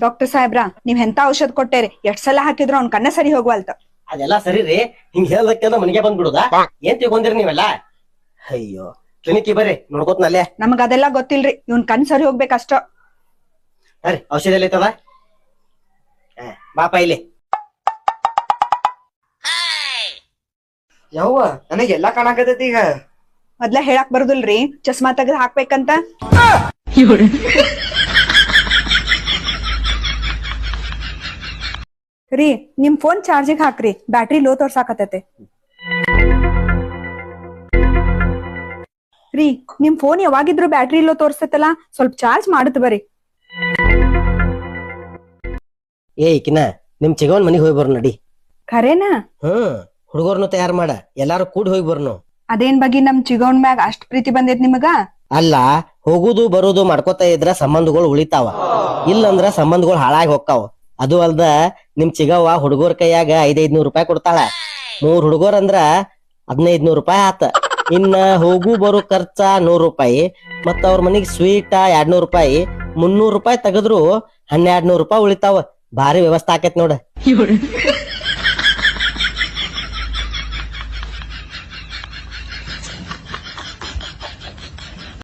Doctor ಸಾಹೇಬ್ರ ನೀವ್ ಎಂತ ಔಷಧ ಕೊಟ್ಟೇರಿ? ಎಷ್ಟ್ ಸಲ ಹಾಕಿದ್ರು ಅವ್ನ್ ಕಣ್ಣ ಸರಿ ಹೋಗ್ವಲ್ತ ಅದೆಲ್ಲ ಸರಿ ರೀ. ಹಿಂಗ್ ಹೇಳ್ದಕ್ಕೆಲ್ಲ ಮನೆಗೆ ಬಂದ್ಬಿಡುದ? ಏನ್ ತಿಳ್ಕೊಂಡಿರಿ ನೀವೆಲ್ಲ? ಅಯ್ಯೋ ಕ್ಲಿನಿಕ್ ಬರ್ರಿ. ನೋಡ್ಕೋತ್ನಲ್ಲೇ. ನಮಗ್ ಅದೆಲ್ಲ ಗೊತ್ತಿಲ್ರಿ. ಇವ್ನ್ ಕಣ್ ಸರಿ ಹೋಗ್ಬೇಕಷ್ಟ. ಸರಿ ಔಷಧ ಎಲ್ಲ ಐತದ ಹಾ, ಬಾಪ ಇಲ್ಲಿ. ಯಾವ ನನಗೆ ಎಲ್ಲಾ ಕಾಣಾಕತೈತಿ ಈಗ. ಮೊದ್ಲ ಹೇಳಾಕ್ ಬರುದಿಲ್ರಿ. ಚಸ್ಮಾ ತೆಗ್ದು ಹಾಕ್ಬೇಕಂತ. ರೀ ನಿಮ್ ಫೋನ್ ಚಾರ್ಜಿಗ್ ಹಾಕ್ರಿ. ಬ್ಯಾಟ್ರಿ ಲೋ ತೋರ್ಸಾಕತ್ತೈತೆ. ರೀ ನಿಮ್ ಫೋನ್ ಯಾವಾಗಿದ್ರು ಬ್ಯಾಟ್ರಿ ಲೋ ತೋರ್ಸತ್ತಲ್ಲ ಸ್ವಲ್ಪ ಚಾರ್ಜ್ ಮಾಡುತ್ತ ಬರ್ರಿ. ಏ ಕಿನ ನಿಮ್ ಚಿಗವನ್ ಮನಿಗ್ ಹೋಗಿ ಬರ್ ನಡಿ ಖರೇನಾ? ಹ್ಮ್ ಹುಡುಗರ್ನು ತಯಾರ್ ಮಾಡ. ಎಲ್ಲಾರು ಕೂಡಿ ಹೋಗಿ ಬರ್ನು. ಅದೇನ್ ಬಗ್ಗೆ ನಮ್ ಚಿಗವನ್ ಮ್ಯಾಗ ಅಷ್ಟ್ ಪ್ರೀತಿ ಬಂದೈತ್ ನಿಮಗ? ಅಲ್ಲ ಹೋಗುದು ಬರುದು ಮಾಡ್ಕೋತಾ ಇದ್ರ ಸಂಬಂಧಗಳು ಉಳಿತಾವ. ಇಲ್ಲಂದ್ರ ಸಂಬಂಧಗಳು ಹಾಳಾಗಿ ಹೋಗ್ತಾವ. ಅದು ಅಲ್ದ ನಿಮ್ ಚಿಗವ್ವ ಹುಡುಗರ ಕೈಯಾಗ ಐದೈದ್ ನೂರ್ ರೂಪಾಯಿ ಕೊಡ್ತಾಳ. ಮೂರ್ ಹುಡುಗರ್ ಅಂದ್ರ ಹದಿನೈದ್ ನೂರ್ ರೂಪಾಯಿ ಆತ. ಇನ್ನ ಹೋಗು ಬರು ಖರ್ಚ ನೂರ್ ರೂಪಾಯಿ. ಮತ್ತ ಅವ್ರ ಮನಿಗ್ ಸ್ವೀಟ ಎರಡ್ ನೂರ್ ರೂಪಾಯಿ. ಮುನ್ನೂರ್ ರೂಪಾಯಿ ತೆಗದ್ರು ಹನ್ನೆರಡ್ ನೂರ್ ರೂಪಾಯಿ ಉಳಿತಾವ. ಭಾರಿ ವ್ಯವಸ್ಥೆ ಆಕೇತ್ ನೋಡ.